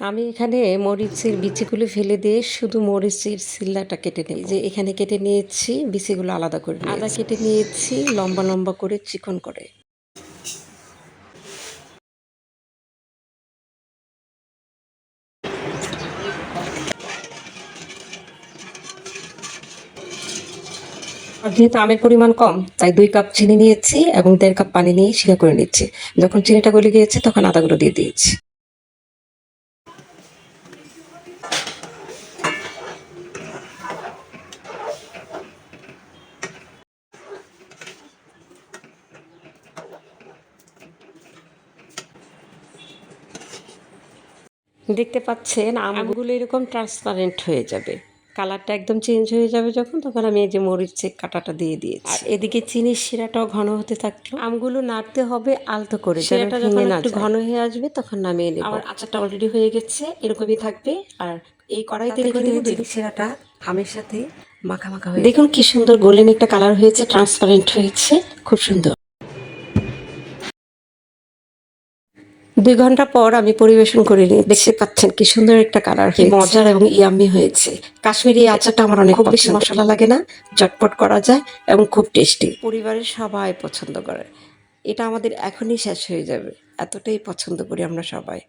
আমি এখানে মরিচের বিচিগুলো ফেলে দিয়ে শুধু মরিচের সিল্লাটা কেটে নিই। যে এখানে কেটে নিয়েছি বিচিগুলো আলাদা করে আদা কেটে নিয়েছি লম্বা লম্বা করে চিকন করে। যেহেতু আমের পরিমাণ কম, তাই দুই কাপ চিনি নিয়েছি এবং দেড় কাপ পানি নিয়ে শিরা করে নিচ্ছি। যখন চিনিটা গলে গিয়েছে, তখন আদাগুলো দিয়ে দিয়েছি। দেখতে পাচ্ছেন, আমগুলো এরকম ট্রান্সপারেন্ট হয়ে যাবে। কালারটা একদম চেঞ্জ হয়ে যাবে যখন তখন আমি এই যে মরিচের কাটাটা দিয়ে দিয়েছি। আর এদিকে চিনির শিরাটাও ঘন হতে থাকল। আমগুলো নাড়তে হবে আলতো করে শিরাটা যখন একটু ঘন হয়ে আসবে তখন নামিয়ে নেব। আমার আচারটা অলরেডি হয়ে গেছে এরকমই থাকবে। আর এই কড়াইতে রেখে দেবো চিনি শিরাটা আমের সাথে মাখা মাখা হয়ে দেখুন কি সুন্দর গোল্ডেন একটা কালার হয়েছে ট্রান্সপারেন্ট হয়েছে খুব সুন্দর। দুই ঘণ্টা পর আমি পরিবেশন করে নিই দেখতে পাচ্ছেন কি সুন্দর একটা কালার কি মজার এবং ইয়ামি হয়েছে। কাশ্মীরি আচারটা আমার অনেক খুব বেশি মশলা লাগে না চটপট করা যায় এবং খুব টেস্টি পরিবারের সবাই পছন্দ করে। এটা আমাদের এখনই শেষ হয়ে যাবে। এতটাই পছন্দ করি আমরা সবাই।